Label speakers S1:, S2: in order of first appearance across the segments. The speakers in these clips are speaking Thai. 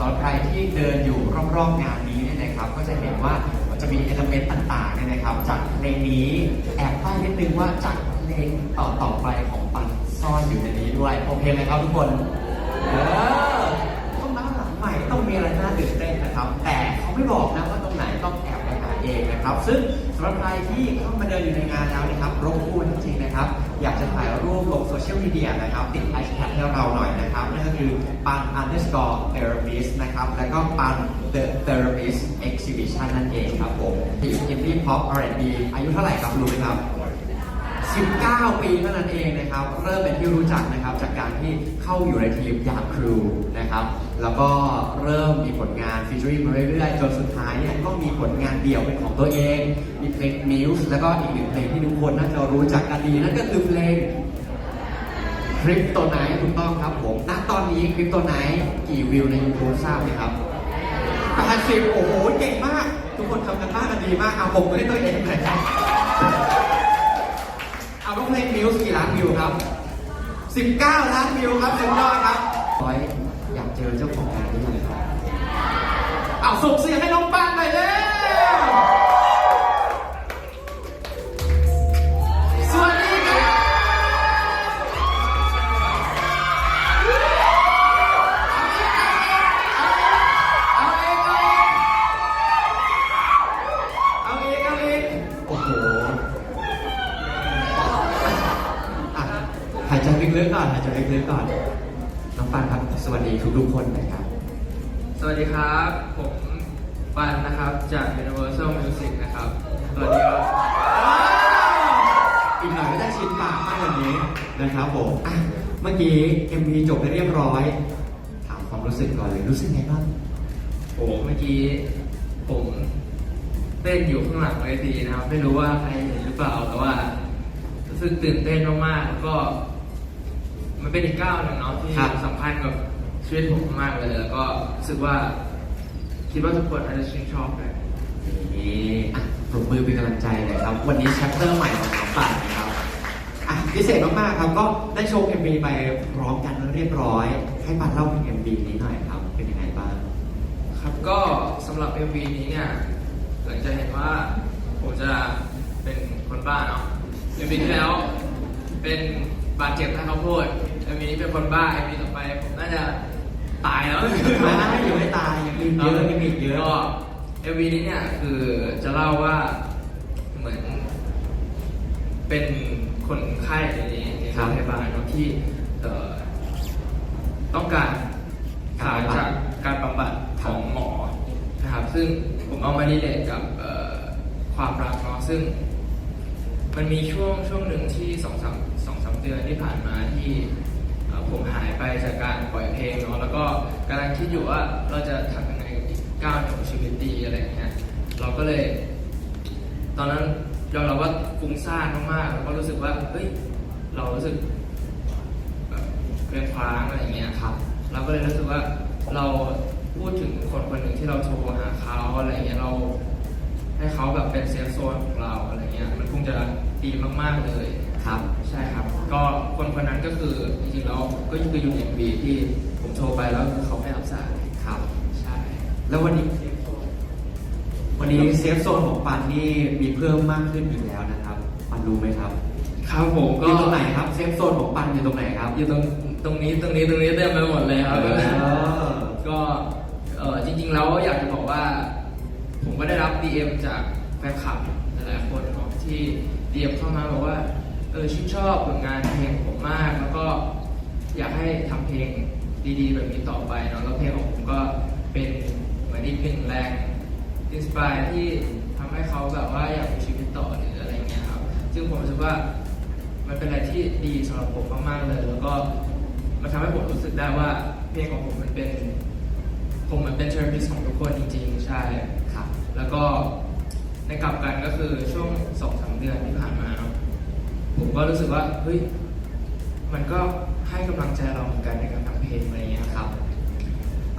S1: สำหรับใครที่เดินอยู่รอบๆงานนี้เนี่ยนะครับ ก็จะเห็นว่ามันจะมีเอลเมนต์ต่างๆเนี่ยนะครับ จากเพลงนี้แอบป้ายนิดนึงว่าจากเพลงต่อต่อไปของปันซ่อนอยู่ในนี้ด้วยโอเคไหมครับทุกคนเออต้องมาหลังใหม่ต้องมีอะไรน่าตื่นเต้นนะครับ แต่เขาไม่บอกนะว่าตรงไหนต้องแอบไปหาเองนะครับ ซึ่งสำหรับใครที่เข้ามาเดินอยู่ในงานแล้วนะครับรบกวนจริงๆนะครับ อยากจะถ่ายรูปลงโซเชียลมีเดียนะครับ ติดแฮชแท็กให้เราหน่อยนะครับ นั่นก็คือปัน underscore therapist นะครับ แล้วก็ปัน the therapist exhibition นั่นเองครับผมที่อินดี้พ็อป R&B อายุเท่าไหร่ครับรู้ไหมครับ 19 ปีเท่านั้นเองนะครับ เริ่มเป็นที่รู้จักนะครับจากการที่เข้าอยู่ในทีมยามครูนะครับ แล้วก็เริ่มมีผลงานฟีเจอริ่งมาเรื่อยๆจนสุดท้ายเนี่ยก็มีผลงานเดี่ยวเป็นของตัวเอง มีเพลง Muse แล้วก็อีกหนึ่งเพลงที่ทุกคนน่าจะรู้จักกันดีนั่นก็คือเพลงคลิปตัวไหนถูกต้องครับผมณตอนนี้คลิปตัวไหนกี่วิวใน YouTube ทราบไหมครับ80โอ้โหเก่งมาก ทุกคนทำกันบ้านกันดีมากเอาผมไม่ได้ตัวเองเลยครับ เอาต้เพลงมิวส์กี่ล้านวิวครับ 19 ล้านวิวครับสุดยอดครับ ปันครับ สวัสดีทุกๆคนนะครับ
S2: สวัสดีครับ ผมปันนะครับจาก Universal Music นะครับ สวัสดีครับ
S1: อีกหน่อยก็จะชินปากมากกว่านี้นะครับผมอะเมื่อกี้ MV จบไปเรียบร้อย ถามความรู้สึกก่อนเลยรู้สึกไงบ้าง
S2: โอ้เมื่อกี้ผมเต้นอยู่ข้างหลังเวทีนะครับ ไม่รู้ว่าใครเห็นหรือเปล่าแต่ว่ารู้สึกตื่นเต้นมากๆแล้วก็ มันเป็นอีกก้าวหนึ่งเนาะที่
S1: ครับ
S2: สำคัญกับชีวิตผมมากเลย แล้วก็รู้สึกว่า คิดว่าทุกคนอาจจะชื่นชอบเลย
S1: นี่อะปรบมือเป็นกำลังใจหนะครับ วันนี้แชปเตอร์ใหม่ของน้องปันนะครับ อะพิเศษมากๆครับ ก็ได้โชว์ MV ไปพร้อมกันเรียบร้อย ให้ปันเล่าถึง MV นี้หน่อยครับ เป็นยังไงบ้าง
S2: ครับก็สำหรับ MV นี้เนี่ยหลังจากเห็นว่าผมจะเป็นคนบ้าเนาะ MV ที่แล้วเป็นบาดเจ็บทางข้าวโพด MV นี้เป็นคนบ้า MV ต่อไปผมน่าจะตายแล้ว
S1: ไม่ยังไม่ตายยังมีเยอะยังมีอีกเยอะ
S2: ก็ MV นี้เนี่ยคือจะเล่าว่าเหมือน เป็นคนไข้ในนี้ใน
S1: ครั
S2: โร
S1: บ
S2: งพยาบาลเนาะที่เอ่อต้องการข่าวจากการบำบัดของหมอนะครับ ซึ่งผมเอามาดีเลทกับเอ่อความรักเนาะซึ่ง มันมีช่วงช่วงหนึ่งที่สองสามสองสามเดือนที่ผ่านมาที่เอ่อผมหาย ไปจากการปล่อยเพลงเนาะแล้วก็กำลังคิดอยู่ว่าเราจะทำยังไงกับอีกก้าวหนึ่งของชีวิตดีอะไรอย่างเงี้ยเราก็เลย ตอนนั้นยอมรับว่าฟุ้งซ่านมากๆแล้วก็รู้สึกว่าเฮ้ยเรารู้สึกแบบเคว้งคว้างอะไรอย่างเงี้ยครับ เราก็เลยรู้สึกว่าเราพูดถึงคนคนหนึ่งที่เราโทรหาเขาอะไรเงี้ยเรา ให้เขาแบบเป็นเซฟโซนของเราอะไรเงี้ยมันคงจะดีมากๆเลย
S1: ครับ
S2: ใช่ครับ ก็คนคนนั้นก็คือจริงๆแล้วก็คืออยู่ในบีที่ผมโทรไปแล้วคือเขาไม่รับสาย
S1: ครับ
S2: ใช่
S1: แล้ววันนี้วันนี้เซฟโซนของปันนี่มีเพิ่มมากขึ้นอีกแล้วนะครับปันรู้ไหมครับ
S2: ครับผม
S1: อ
S2: ก็
S1: ยู่ตรงไหนครับเซฟโซนของปันอยู่ตรงไหนครับ
S2: อยู่ตรงตรงนี้ตรงนี้ตรงนี้เต็มไปหมดเลยครับ
S1: เออ
S2: ก็เออจริงๆแล้วอยากจะบอกว่า ผมก็ได้รับ DM จากแฟนคลับหลายๆคนเนาะที่ DM เข้ามาบอกว่า เออชื่นชอบผลงานเพลงของผมมาก แล้วก็อยากให้ทำเพลงดีๆ แบบนี้ต่อไปเนาะแล้วเพลงของผมก็เป็นเหมือนอีกหนึ่งแรงอินสปายที่ทำให้เขาแบบว่าอยากมีชีวิตต่อหรืออะไรเงี้ยครับ ซึ่งผมรู้สึกว่ามันเป็นอะไรที่ดีสำหรับผมมากๆเลย แล้วก็มันทำให้ผมรู้สึกได้ว่าเพลงของผมมันเป็น ผมมันเป็นเทอร์พิสของทุกคนจริงๆ ใช่
S1: ครับ
S2: แล้วก็ในกลับกันก็คือช่วงสองสามเดือนที่ผ่านมา ผมก็รู้สึกว่าเฮ้ยมันก็ให้กำลังใจเราเหมือนกันในการทำเพลงอะไรเงี้ยครับ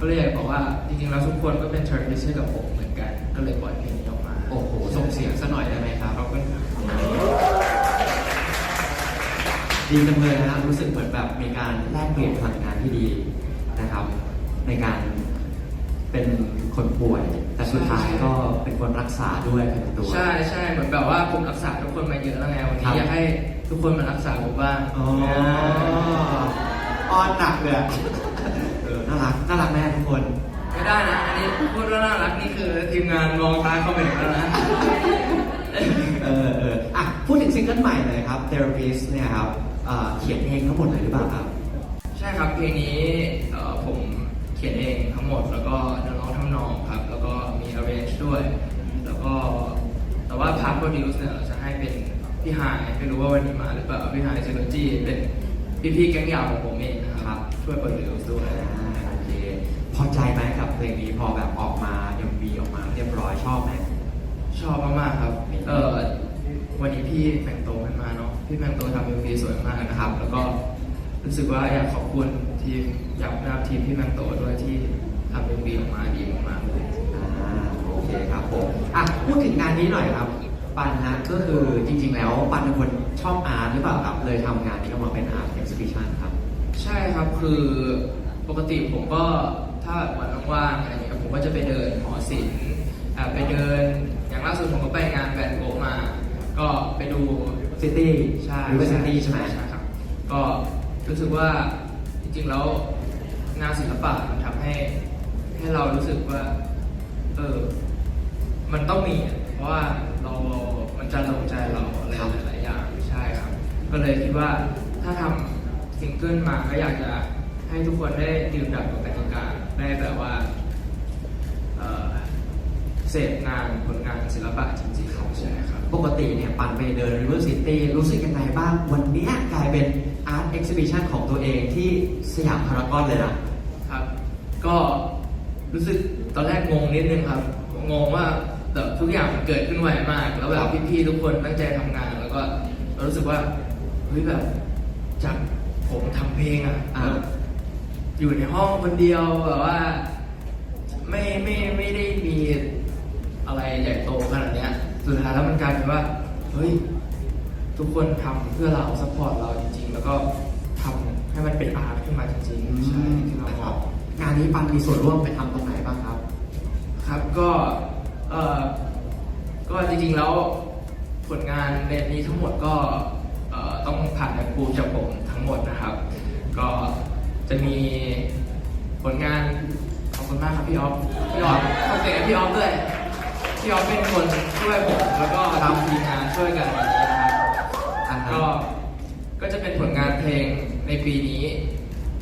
S2: ก็เลยอยากบอกว่าจริงๆแล้วทุกคนก็เป็นเทอร์พิสให้กับผมเหมือนกัน ก็เลยปล่อยเพลงนี้ออกมา
S1: โอ้โหส่งเสียงซะหน่อยได้ไหมครับ
S2: ขอบคุณครับ
S1: ดีจังเลยนะครับรู้สึกเหมือนแบบมีการแลกเปลี่ยนพลังงานที่ดีนะครับ ในการ เป็นคนป่วย แต่สุดท้ายก็เป็นคนรักษาด้วยภายในตัว
S2: ใช่ใช่เหมือนแบบว่าผมรักษาทุกคนมาเยอะแล้วไงวัน
S1: ครั
S2: นี้
S1: บ
S2: อยากให้ทุกคนมารักษาผมบ้าง
S1: อ๋ออ้อนหนักเลยอะเออน่ารักน่ารักแม่ทุกคน
S2: ไม่ได้นะ อันนี้พูดว่าน่ารักนี่คือทีมงานมองตาเข้าไปถึงแล้วนะ
S1: เออเอออะพูดถึงซิงเกิลใหม่หน่อยครับ Therapist เนี่ยครับเอ่อเขียนเองทั้งหมดเลยหรือเปล่าครับ
S2: ใช่ครับเพลงนี้เอ่อผมเขียนเองทั้งหมด แล้วก็เนื้อร้องทำนองครับ แล้วก็มี arrange ด้วย แล้วก็แต่ว่าพาร์ท produce เนี่ยเราจะให้เป็นพี่ฮายไม่รู้ว่าวันนี้มาหรือเปล่าพี่ฮายเซโนจีเป็นพี่ๆแก๊งยาวของผมเองนะครับ ช่วย produce ด้วย
S1: อ่าโอเคพอใจไหมกับเพลงนี้พอแบบออกมา MV ออกมาเรียบร้อยชอบไหม
S2: ชอบมากๆครับ เออวันนี้พี่แมงโตไม่มาเนาะ พี่แมงโตทำเอ็มวีสวยมากนะครับ แล้วก็รู้สึกว่าอยากขอบคุณ ทีมอยากนับทีมพี่แมงโตด้วยที่ทำเอ็มวีออกมาดีมากๆเลย
S1: อ่าโอเคครับผมอะพูดถึงงานนี้หน่อยครับ ปันนะก็คือจริง ๆ แล้วปันเป็นคนชอบอาร์ตหรือเปล่าครับ เลยทำงานนี้ออกมาเป็นอาร์ตเอ็กซิบิชันครับ
S2: ใช่ครับคือปกติผมก็ถ้าแบบวันว่างๆอะไรเงี้ยผมก็จะไปเดินหอศิลป์อ่าไปเดินอย่างล่าสุดผมก็ไปงานแบรนด์โกมา ก็ไปดู
S1: ซิตี้
S2: ใช่
S1: หรือว่าซิตี้ใช่ไหม
S2: ใช่ครับ ก็รู้สึกว่า จริงๆแล้วงานศิลปะมันทำให้ให้เรารู้สึกว่า เออ มันต้องมีอะเพราะว่าเรา มันจะลงใจเราอะไรหลายๆอย่างใช่ครับ ก็เลยคิดว่าถ้าทำซิงเกิลมาก็อยากจะให้ทุกคนได้ดื่มด่ำกับกติกาได้แบบว่า เออเสพงานผลงานศิลปะจริงๆใช่ครับ
S1: ปกติเนี่ยปั่นไปเดิน River City รู้สึกยังไงบ้างวันเนี้ยกลายเป็น เอ็กซิบิชันของตัวเองที่สยามพารากอนเลยนะ
S2: ครับ ก็รู้สึกตอนแรกงงนิดนึงครับงงว่าแบบทุกอย่างมันเกิดขึ้นไวมาก แล้วแบบพี่ๆทุกคนตั้งใจทำงาน แล้วก็เรารู้สึกว่าเฮ้ยแบบจากผมทำเพลงอะ
S1: อ่า
S2: แบบอยู่ในห้องคนเดียวแบบว่า ไม่ไม่ไม่ได้มีอะไรใหญ่โตขนาดเนี้ยสุดท้ายแล้วมันกลายเป็นว่าเฮ้ยทุกคนทำเพื่อเราซัพพอร์ตเราจริงๆ แล้วก็ทำให้มันเป็นอาร์ตขึ้นมาจริงๆใช่ที่เรา
S1: นะ
S2: ม
S1: ครั
S2: อบง
S1: งานนี้ปันมีส่วนร่วมไปทำตรงไหนบ้างครับ
S2: ครับก็เอ่อก็จริงๆแล้วผลงานในนี้ทั้งหมดก็เอ่อต้องผ่านแอปพูจากผมทั้งหมดนะครับ ก็จะมีผลงานขอบคุณมากครับพี่ออฟพี่ออฟขอบคุณกับพี่ออฟด้วยพี่ออฟเป็นคนช่วยผมแล้วก็ทำทีมงานช่วยกันอย่างนี้นะครับ
S1: อ่าฮะ
S2: ก็ ก็จะเป็นผลงานเพลงในปีนี้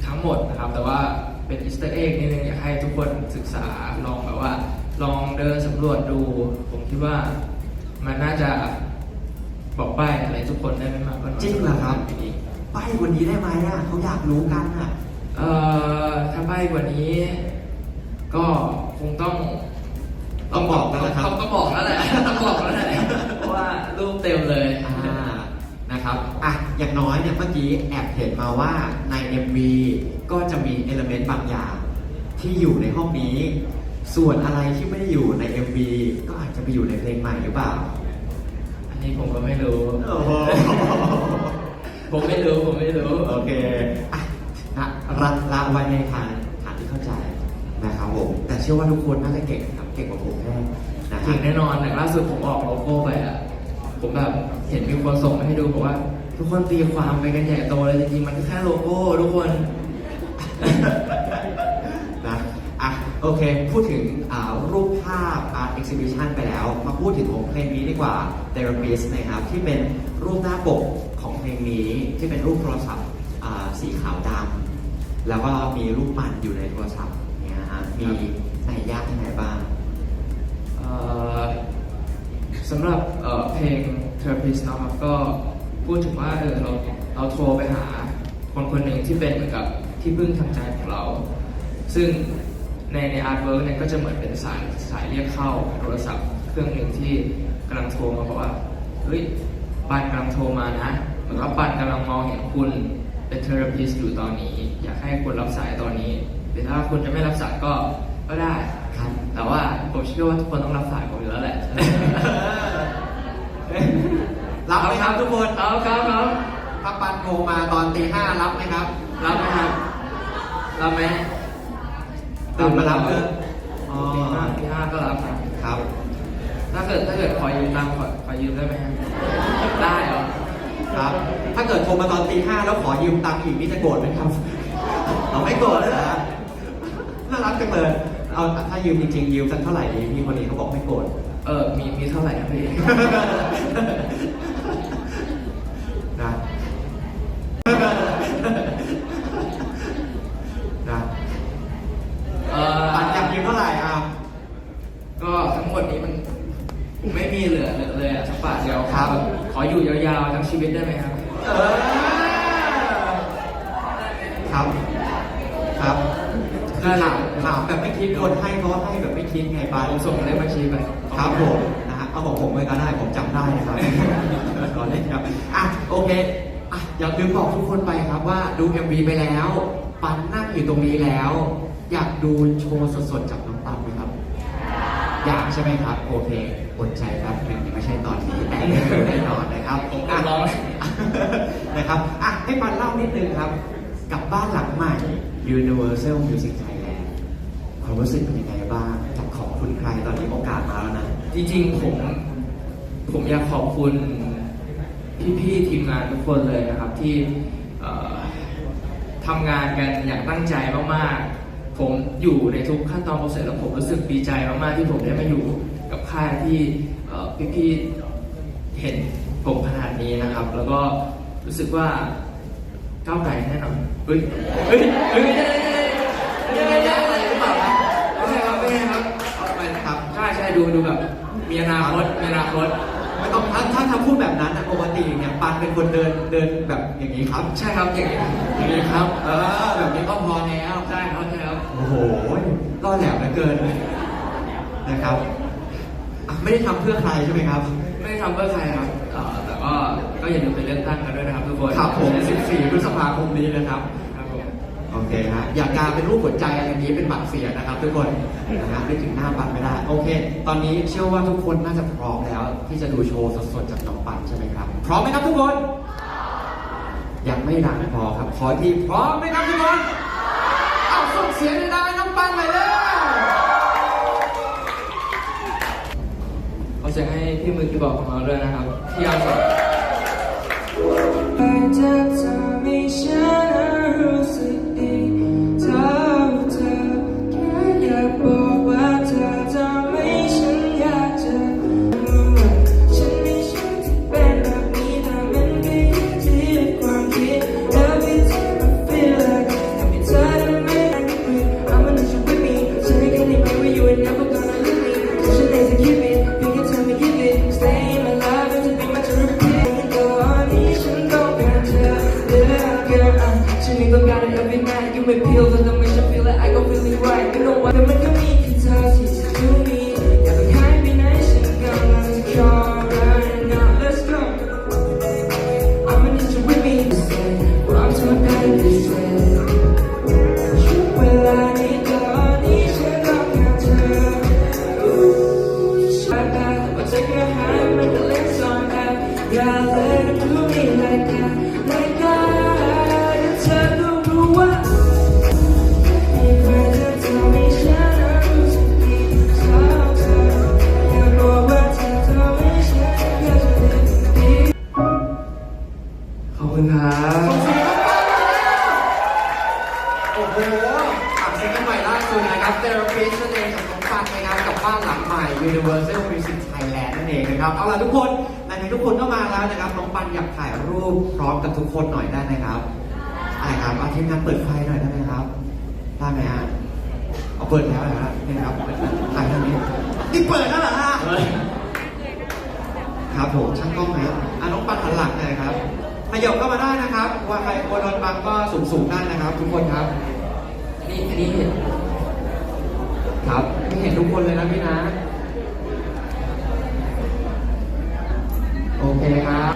S2: ทั้งหมดนะครับ แต่ว่าเป็นอีสเตอร์เอ็กนิดนึงอยากให้ทุกคนศึกษาลองแบบว่า ลองเดินสำรวจดู ผมคิดว่ามันน่าจะบอกใบ้อะไรทุกคนได้ไม่มากก็น้อย
S1: จริงเหรอครับ
S2: ปีนี้
S1: ไปกว่านี้ได้ไหมอะเขาอยากรู้กันอะ
S2: เอ่อถ้าใบ้กว่านี้ ก็คงต้อง
S1: ต้องบอกแล้วนะครับ
S2: ต้องต้องบอกแล้วแหละต้องบอกแล้วแหละเพราะว่ารูปเต็มเลย
S1: อ่า นะครับอะอย่างน้อยเนี่ยเมื่อกี้แอบเห็นมาว่าใน MV ก็จะมีเอลเมนต์บางอย่าง ที่อยู่ในห้องนี้ ส่วนอะไรที่ไม่ได้อยู่ใน MV ก็อาจจะไปอยู่ในเพลงใหม่หรือเปล่า
S2: อันนี้ผมก็ไม่รู้
S1: โอ้โห
S2: ผมไม่รู้ ผมไม่รู้
S1: โอเคอะนะรัดละไว้ในทางฐานที่เข้าใจนะครับผม แต่เชื่อว่าทุกคนน่าจะเก่งครับ เก่งกว่าผมแน่นะค
S2: จ
S1: รั
S2: ริ
S1: บ
S2: งแน่นอนแต่ล่าสุดผมออกโลโก้ไปอะ ผมแบบเห็นมีคนส่งมาให้ดูบอกว่า ทุกคนตีความไปกันใหญ่โตเลยจริงๆมันก็แค่โลโก้ทุกคน
S1: นะอะโอเค พูดถึงอ่ารูปภาพ Art Exhibition ไปแล้ว มาพูดถึงของเพลงนี้ดีกว่า Therapist นะครับ ที่เป็นรูปหน้าปกของเพลงนี้ที่เป็นรูปโทรศัพท์อ่าสีขาวดำแล้วก็มีรูปมันอยู่ในโทรศัพท์เนี่ยฮะมีในยยากยังไงบ้าง
S2: เอ่อ สำหรับเพลง Therapist นะครับก็พูดถึงว่าเออเราเราโทรไปหาคนคนหนึ่งที่เป็นเหมือนกับที่พึ่งทางใจของเรา ซึ่งในในอาร์ตเวิร์กเนี่ยก็จะเหมือนเป็นสายสายเรียกเข้าโทรศัพท์เครื่องหนึ่งที่กำลังโทรมาบอกว่าเฮ้ยปานกำลังโทรมานะเหมือนว่าปานกำลังมองเห็นคุณเป็นเทอราพิสอยู่ตอนนี้ อยากให้คุณรับสายตอนนี้หรือถ้าคุณจะไม่รับสายก็ก็ได้
S1: ครับ
S2: แต่ว่าผมเชื่อว่าทุกคนต้องรับสายผมอยู่แล้วแหละ
S1: รับไหมครับทุกคน
S2: ครับครับครับ
S1: ถ้าปันโทรมาตอนตีห้ารับไหมครับ
S2: รับไหมครับ รับไหม
S1: ตื่นมารับเถอะอ๋อ
S2: ตีห้าตีห้าก็รับครับ
S1: ครับ
S2: ถ้าเกิดถ้าเกิดขอยืมตังค์ขอขอยืมได้ไหมครับได้เหรอ
S1: ครับ ถ้าเกิดโทรมาตอนตีห้าแล้วขอยืมตังค์อีกนี่จะโกรธไหมครับ เราไม่โกรธเลยเหรอฮะน่ารักจังเลย เอาถ้ายืมจริงๆยืมสักเท่าไหร่ดีพี่คนนี้เขาบอกไม่โกรธ
S2: เออ มีมีเท่าไหร่ครับพี่
S1: นะ นะ
S2: เออ
S1: ปันอยากยืมเท่าไหร่อะ
S2: ก็ทั้งหมดนี้มันไม่มีเหลือเหลือเลยอะสักบาทเดียว
S1: ครับ
S2: ขออยู่ยาวๆทั้งชีวิตได้ไหมครับ
S1: เออครับ ครับคือ ถามถามแบบไม่คิดคนให้เขาให้แบบไม่คิดไงป
S2: ผมส่งเลขบัญชีไป
S1: ครับผมนะฮะเอาของผมไปก็ได้ผมจำได้นะครับก่อนเล่นครับอะโอเคอะอยากลืมบอกทุกคนไปครับว่าดู MV ไปแล้ว ปันนั่งอยู่ตรงนี้แล้ว อยากดูโชว์สดๆจากน้องปันไหมครับ อยากใช่ไหมครับโอเคอดใจแป๊บหนึงไม่ใช่ตอนนี้แต่ได้ดูแน่นอนนะครับ
S2: ผม
S1: อะ
S2: ร้อง
S1: นะครับอะให้ปันเล่านิดนึงครับ กับบ้านหลังใหม่ Universal Music ความรู้สึกเป็นยังไงบ้างจะขอบคุณใครตอนนี้โอกาสมาแล้วนะ
S2: จริงๆผมผมอยากขอบคุณพี่ๆทีมงานทุกคนเลยนะครับที่เอ่อทำงานกันอย่างตั้งใจมากๆ ผมอยู่ในทุกขั้นตอนโปรเซสแล้วผมรู้สึกดีใจมากๆที่ผมได้มาอยู่กับค่ายที่เอ่อพี่ๆเห็นผมขนาดนี้นะครับ แล้วก็รู้สึกว่าก้าวไกลแน่นอนเฮ้ยเฮ้ยเฮ้ย ดูดูแบบมีอนาคตมีอนาคต
S1: ไม่ต้องถ้าถ้าทำพูดแบบนั้นนะปกติเนี่ยปันเป็นคนเดินเดินแบบอย่างนี้ครับ
S2: ใช่ครับอย่างนี้
S1: อย่างนี้ครับ เออแบบนี้ก็พอแล้ว
S2: ใช่ครับใช่ครับ
S1: โอ้โหก็แหลมเหลือเกินนะครับอะไม่ได้ทำเพื่อใครใช่ไหมครับ
S2: ไม่ได้ทำเพื่อใครครับเอ่อแต่ก็ก็อย่าลืมไปเลือกตั้งกันด้วยนะครับทุกคน
S1: ครับผม 14พฤษภาคมนี้นะครับ
S2: ครับผม
S1: โอเคฮะอยากการเป็นรูปหัวใจอะไรนี้เป็นบัตรเสียนะครับ ทุกคนนะฮะไม่ถึงหน้าปันไม่ได้ โอเค ตอนนี้เชื่อว่าทุกคนน่าจะพร้อมแล้ว ที่จะดูโชว์สดๆจากน้องปันใช่ไหมครับ พร้อมไหมครับทุกคน ยังไม่ดังพอครับ ขออีกทีพร้อมไหมครับทุกคน เอาส่งเสียงดังๆให้น้องปันเลยเลย
S2: ขอเสียงให้พี่มือคีย์บอร์ดของเราด้วยนะครับที่ยาวสุด
S3: make pills and the make you feel like I go feeling right. You know what? They make me
S1: พร้อมกับทุกคนหน่อยได้ไหมครับอะไรครับเอาทีมงานเปิดไฟหน่อยได้ไหมครับได้ไหมฮะเอาเปิดแล้วเหรอฮะนี่นะครับถ่ายทางนี้นี่เปิดแล้วเหรอฮะครับผมช่างกล้องนะอะน้องปันหันหลังหน่อยครับขยับเข้ามาได้นะครับ ว่าใครกลัวโดนบังก็สูงสูงๆได้นะครับ ทุกคนครับ
S2: อันนี้อันนี้เห็น
S1: ครับไม่เห็นทุกคนเลยนะพี่นะ โอเคครับ